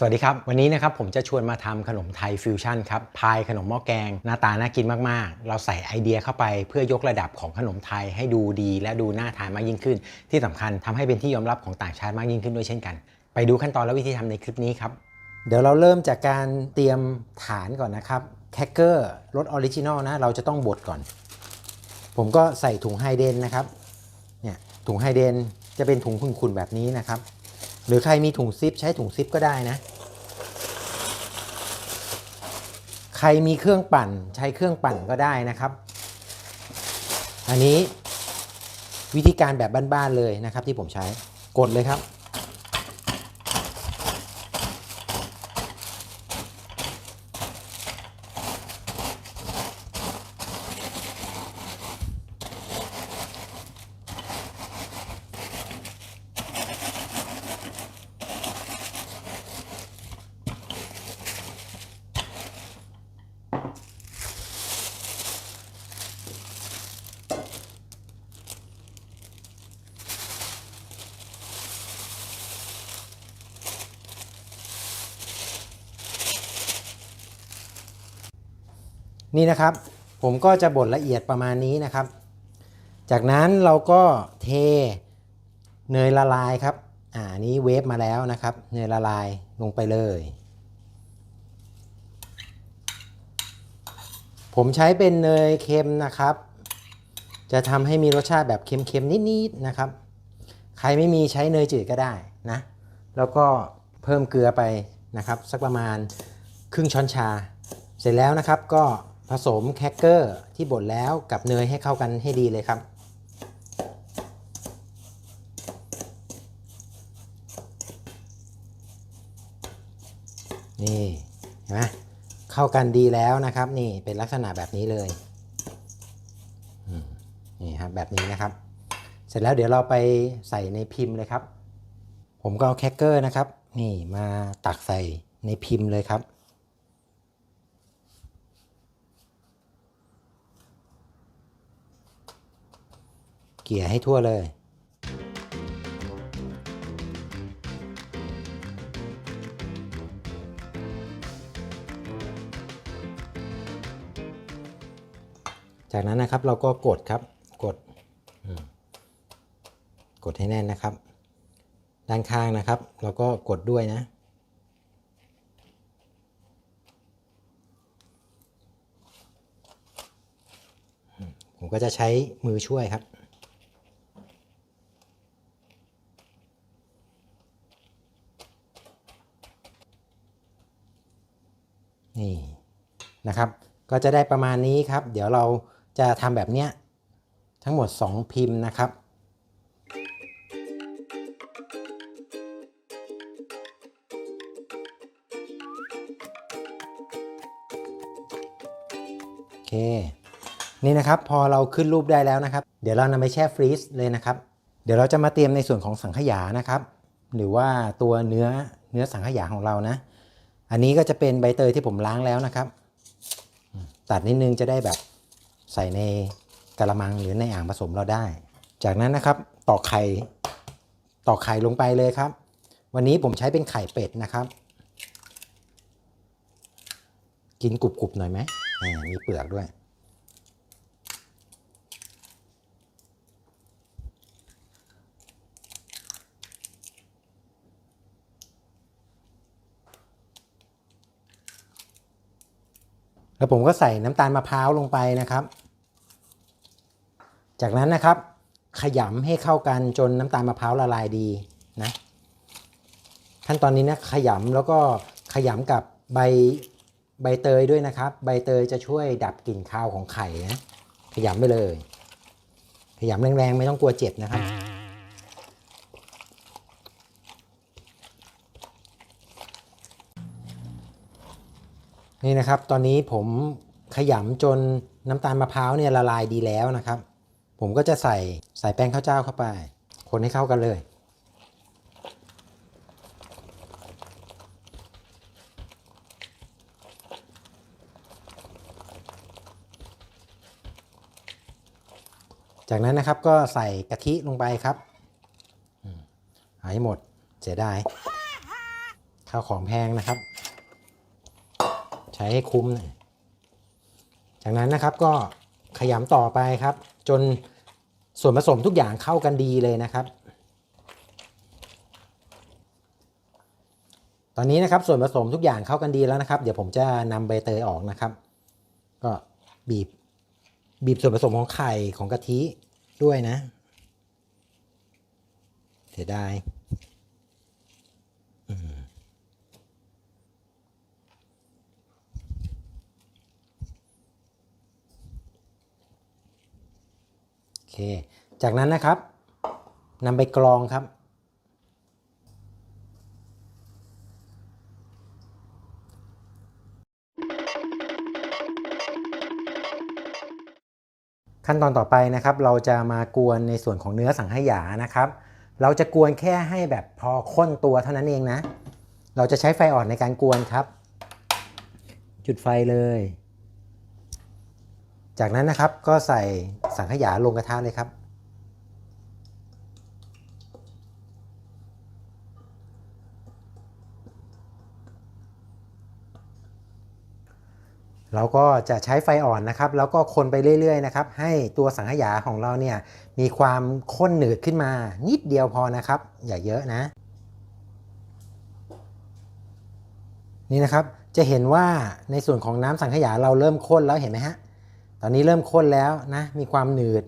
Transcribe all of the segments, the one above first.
สวัสดีครับ วันนี้นะครับผมจะชวนมาทำขนมไทยฟิวชั่นครับพายขนมหม้อแกง หน้าตาน่ากินมากๆ เราใส่ไอเดียเข้าไปเพื่อยกระดับของขนมไทยให้ดูดี และดูน่าทานมากยิ่งขึ้น ที่สำคัญทำให้เป็นที่ยอมรับของต่างชาติมากยิ่งขึ้นด้วยเช่นกัน ไปดูขั้นตอนและวิธีทำในคลิปนี้ครับ เดี๋ยวเราเริ่มจากการเตรียมฐานก่อนนะครับแคคเกอร์รสออริจินอลนะเราจะต้องบดก่อน ผมก็ใส่ถุงไฮเดนนะครับเนี่ยถุงไฮเดนจะเป็นถุงขุ่นๆแบบนี้นะครับหรือใครมีถุงซิปใช้ถุงซิปก็ได้นะ ใครมีเครื่องปั่นใช้เครื่องปั่นก็ได้นะครับ อันนี้วิธีการแบบบ้านๆเลยนะครับที่ผมใช้กดเลยครับ นี่นะครับ ผมก็จะบดละเอียดประมาณนี้นะครับ จากนั้นเราก็เทเนยละลายครับ อ่านี้เวฟมาแล้วนะครับ เนยละลายลงไปเลย ผมใช้เป็นเนยเค็มนะครับ จะทำให้มีรสชาติแบบเค็มๆนิดๆนะครับ ใครไม่มีใช้เนยจืดก็ได้นะ แล้วก็เพิ่มเกลือไปนะครับ สักประมาณครึ่งช้อนชา เสร็จแล้วนะครับก็ ผสมแครกเกอร์ที่บดแล้วกับเนยให้เข้ากันให้ดีเลยครับ นี่เห็นไหมเข้ากันดีแล้วนะครับ นี่เป็นลักษณะแบบนี้เลยนี่ครับแบบนี้นะครับ เสร็จแล้วเดี๋ยวเราไปใส่ในพิมพ์เลยครับ ผมก็เอาแครกเกอร์นะครับ นี่มาตักใส่ในพิมพ์เลยครับ เกลี่ยให้ทั่วเลย จากนั้นนะครับเราก็กดครับกดกดให้แน่นนะครับ ด้านข้างนะครับ เราก็กดด้วยนะผมก็จะใช้มือช่วยครับ นี่นะครับ ก็จะได้ประมาณนี้ครับ เดี๋ยวเราจะทำแบบเนี้ยทั้งหมด 2 พิมพ์นะครับโอเคนี่นะครับพอเราขึ้นรูปได้แล้วนะครับ เดี๋ยวเรานำไปแช่ฟรีซเลยนะครับ เดี๋ยวเราจะมาเตรียมในส่วนของสังขยานะครับ หรือว่าตัวเนื้อเนื้อสังขยาของเรานะ อันนี้ก็จะเป็นใบเตยที่ผมล้างแล้วนะครับ ตัดนิดนึงจะได้แบบใส่ในกระมังหรือในอ่างผสมเราได้ จากนั้นนะครับตอกไข่ตอกไข่ลงไปเลยครับ วันนี้ผมใช้เป็นไข่เป็ดนะครับ กินกรุบๆหน่อยไหมอ่ามีเปลือกด้วย แล้วผมก็ใส่น้ำตาลมะพร้าวลงไปนะครับ จากนั้นนะครับ ขยำให้เข้ากันจนน้ำตาลมะพร้าวละลายดีนะขั้นตอนนี้นะขยำแล้วก็ขยำกับใบใบเตยด้วยนะครับ ใบเตยจะช่วยดับกลิ่นคาวของไข่นะขยำไปเลย ขยำแรงๆ ไม่ต้องกลัวเจ็บนะครับ นี่นะครับตอนนี้ผมขยำจนน้ำตาลมะพร้าวเนี่ยละลายดีแล้วนะครับ ผมก็จะใส่ใส่แป้งข้าวเจ้าเข้าไป คนให้เข้ากันเลย จากนั้นนะครับก็ใส่กะทิลงไปครับอืมเอาให้หมดเสียดายข้าวของแพงนะครับ ใช้ให้คุ้มหน่อยจากนั้นนะครับก็ขยำต่อไปครับ จนส่วนผสมทุกอย่างเข้ากันดีเลยนะครับ ตอนนี้นะครับส่วนผสมทุกอย่างเข้ากันดีแล้วนะครับ เดี๋ยวผมจะนำใบเตยออกนะครับ ก็บีบบีบส่วนผสมของไข่ของกะทิด้วยนะ เสียดายอืมโอ เคจากนั้นนะครับนำไปกรองครับ ขั้นตอนต่อไปนะครับ เราจะมากวนในส่วนของเนื้อสังขยานะครับ เราจะกวนแค่ให้แบบพอข้นตัวเท่านั้นเองนะ เราจะใช้ไฟอ่อนในการกวนครับ จุดไฟเลย จากนั้นนะครับก็ใส่สังขยาลงกระทะเลยครับ เราก็จะใช้ไฟอ่อนนะครับ แล้วก็คนไปเรื่อยๆนะครับ ให้ตัวสังขยาของเราเนี่ยมีความข้นหนืดขึ้นมา นิดเดียวพอนะครับ อย่าเยอะนะ นี่นะครับจะเห็นว่าในส่วนของน้ำสังขยาเราเริ่มข้นแล้วเห็นไหมฮะ ตอนนี้เริ่มข้นแล้วนะ มีความหนืด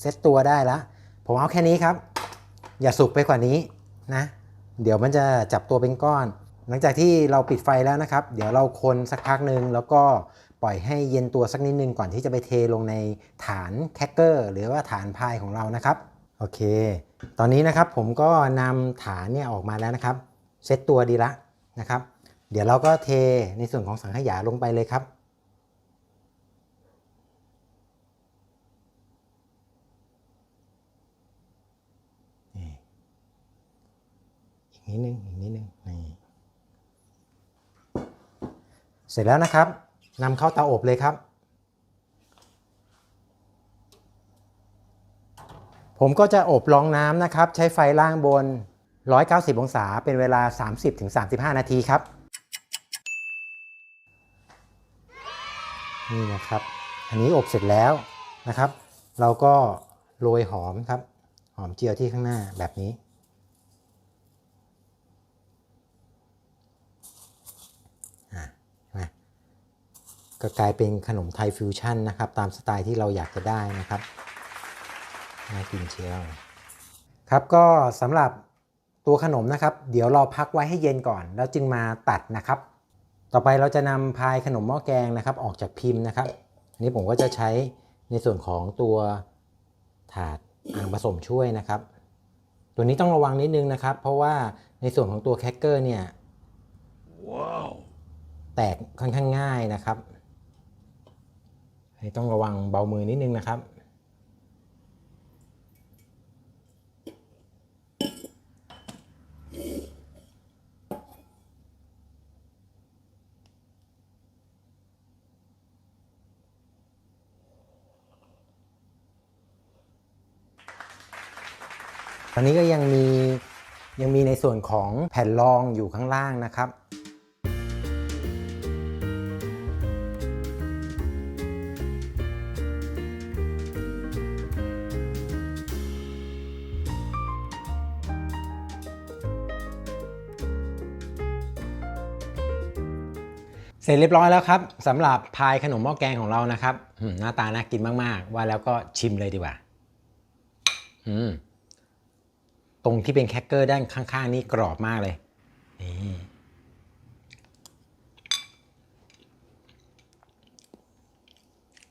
เซตตัวได้แล้วผมเอาแค่นี้ครับ อย่าสุกไปกว่านี้นะ เดี๋ยวมันจะจับตัวเป็นก้อน หลังจากที่เราปิดไฟแล้วนะครับ เดี๋ยวเราคนสักพักหนึ่งแล้วก็ปล่อยให้เย็นตัวสักนิดนึงก่อนที่จะไปเทลงในฐานแคคเกอร์หรือว่าฐานพายของเรานะครับ โอเค ตอนนี้นะครับผมก็นำฐานเนี่ยออกมาแล้วนะครับ เซตตัวดีละนะครับ เดี๋ยวเราก็เทในส่วนของสังขยาลงไปเลยครับ นี่อีก นิดนึงอีกนิดนึงนี่เสร็จแล้วนะครับนำเข้าเตาอบเลยครับ ผมก็จะอบรองน้ำนะครับ ใช้ไฟล่างบน 190 องศาเป็นเวลา 30-35 นาทีครับ นี่นะครับ อันนี้อบเสร็จแล้วนะครับ เราก็โรยหอมครับ หอมเจียวที่ข้างหน้าแบบนี้ อะเห็นไหม ก็กลายเป็นขนมไทยฟิวชั่นนะครับ ตามสไตล์ที่เราอยากจะได้นะครับน่ากินเชียวครับก็สำหรับตัวขนมนะครับ เดี๋ยวเราพักไว้ให้เย็นก่อน แล้วจึงมาตัดนะครับ ต่อไปเราจะนำพายขนมหม้อแกงนะครับ ออกจากพิมพ์นะครับอันนี้ผมก็จะใช้ในส่วนของตัวถาดอ่างผสมช่วยนะครับ ตัวนี้ต้องระวังนิดนึงนะครับ เพราะว่าในส่วนของตัวแคคเกอร์เนี่ยแตกค่อนข้างง่ายนะครับ ให้ต้องระวังเบามือนิดนึงนะครับ ตอนนี้ก็ยังมียังมีในส่วนของแผ่นรองอยู่ข้างล่างนะครับ สร็จเรียบร้อยแล้วครับสำหรับพายขนมหม้อแกงของเรานะครับหน้าตาน่ากินมากๆ ว่าแล้วก็ชิมเลยดีกว่าอืมตรงที่เป็นแคคเกอร์ด้านข้างๆ นี่กรอบมากเลยนี่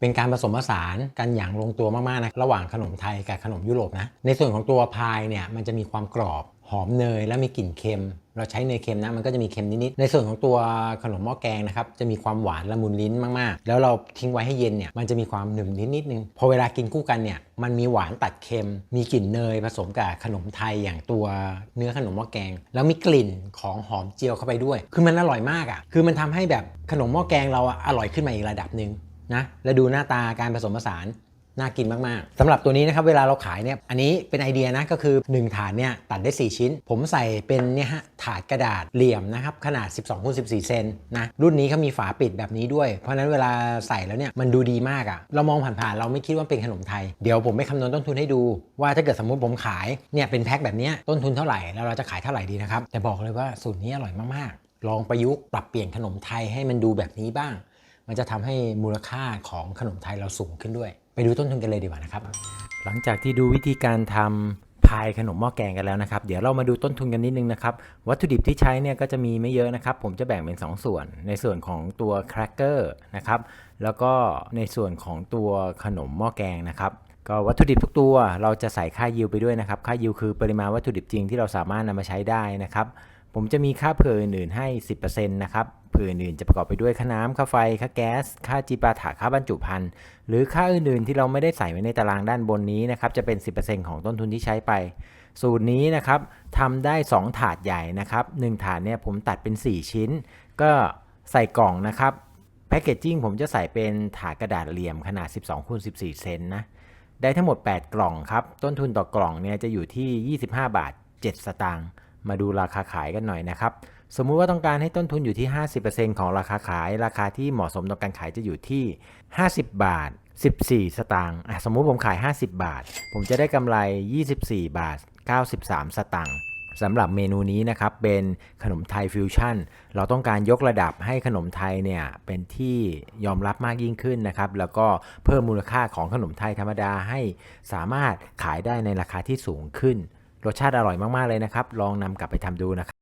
เป็นการผสมผสานกันอย่างลงตัวมากๆนะระหว่างขนมไทยกับขนมยุโรปนะในส่วนของตัวพายเนี่ยมันจะมีความกรอบ หอมเนยและมีกลิ่นเค็ม เราใช้เนยเค็มนะมันก็จะมีเค็มนิดๆในส่วนของตัวขนมหม้อแกงนะครับจะมีความหวานละมุนลิ้นมากๆ แล้วเราทิ้งไว้ให้เย็นเนี่ยมันจะมีความหนึบนิดนิดนึงพอเวลากินคู่กันเนี่ยมันมีหวานตัดเค็ม มีกลิ่นเนยผสมกับขนมไทยอย่างตัวเนื้อขนมหม้อแกง แล้วมีกลิ่นของหอมเจียวเข้าไปด้วย คือมันอร่อยมากอะคือมันทำให้แบบขนมหม้อแกงเราอะอร่อยขึ้นมาอีกระดับหนึ่งนะแล้วดูหน้าตาการผสมผสาน น่ากินมาก ๆ สำหรับตัวนี้นะครับเวลาเราขายเนี่ยอันนี้เป็นไอเดียนะก็คือ 1 ถาดเนี่ยตัดได้ 4 ชิ้น ผมใส่เป็นเนี่ยฮะถาดกระดาษเหลี่ยมนะครับขนาด 12คูณ14 เซนนะรุ่นนี้เขามีฝาปิดแบบนี้ด้วย เพราะฉะนั้นเวลาใส่แล้วเนี่ยมันดูดีมากอะ่ะเรามองผ่านๆเราไม่คิดว่าเป็นขนมไทย เดี๋ยวผมไปคำนวณต้นทุนให้ดู ว่าถ้าเกิดสมมุติผมขายเนี่ยเป็นแพ็คแบบนี้ต้นทุนเท่าไหร่แล้วเราจะขายเท่าไหร่ดีนะครับแต่บอกเลยว่าสูตรนี้อร่อยมากๆ ลองประยุกต์ปรับเปลี่ยนขนมไทยให้มันดูแบบนี้บ้าง มันจะทำให้มูลค่าของขนมไทยเราสูงขึ้นด้วย ไปดูต้นทุนกันเลยดีกว่านะครับ หลังจากที่ดูวิธีการทำพายขนมหม้อแกงกันแล้วนะครับ เดี๋ยวเรามาดูต้นทุนกันนิดนึงนะครับ วัตถุดิบที่ใช้เนี่ยก็จะมีไม่เยอะนะครับ ผมจะแบ่งเป็น 2 ส่วน ในส่วนของตัวแครกเกอร์นะครับ แล้วก็ในส่วนของตัวขนมหม้อแกงนะครับก็วัตถุดิบทุกตัวเราจะใส่ค่ายิวไปด้วยนะครับ ค่ายิวคือปริมาณวัตถุดิบจริงที่เราสามารถนำมาใช้ได้นะครับ ผมจะมีค่าเผื่ออื่นๆให้ 10%นะครับื่ออื่นๆ จะประกอบไปด้วยค่าน้ำค่าไฟ ค่าแก๊ส ค่าจีปาถะค่าบรรจุภัณฑ์ หรือค่าอื่นๆ ที่เราไม่ได้ใส่ไว้ในตารางด้านบนนี้นะครับ จะเป็น 10%ของต้นทุนที่ใช้ไป สูตรนี้นะครับทำได้ 2 ถาดใหญ่นะครับ1ถาดเนี่ยผมตัดเป็น 4 ชิ้น ก็ใส่กล่องนะครับแพคเกจจิ้งผมจะใส่เป็นถาดกระดาษเหลี่ยมขนาด 12คูณ14 เซนนะ ได้ทั้งหมด 8 กล่องครับ ต้นทุนต่อกล่องเนี่ยจะอยู่ที่ 25 บาท 7 สตางค์ มาดูราคาขายกันหน่อยนะครับ สมมุติว่าต้องการให้ต้นทุนอยู่ที่ 50%ของราคาขาย ราคาที่เหมาะสมต่อการขายจะอยู่ที่ 50 บาท 14 สตางค์สมมุติผมขาย 50 บาท ผมจะได้กำไร 24 บาท 93 สตางค์สำหรับเมนูนี้นะครับเป็นขนมไทยฟิวชั่น เราต้องการยกระดับให้ขนมไทยเนี่ยเป็นที่ยอมรับมากยิ่งขึ้นนะครับ แล้วก็เพิ่มมูลค่าของขนมไทยธรรมดาให้สามารถขายได้ในราคาที่สูงขึ้น รสชาติอร่อยมาก ๆ เลยนะครับ ลองนำกลับไปทำดูนะครับ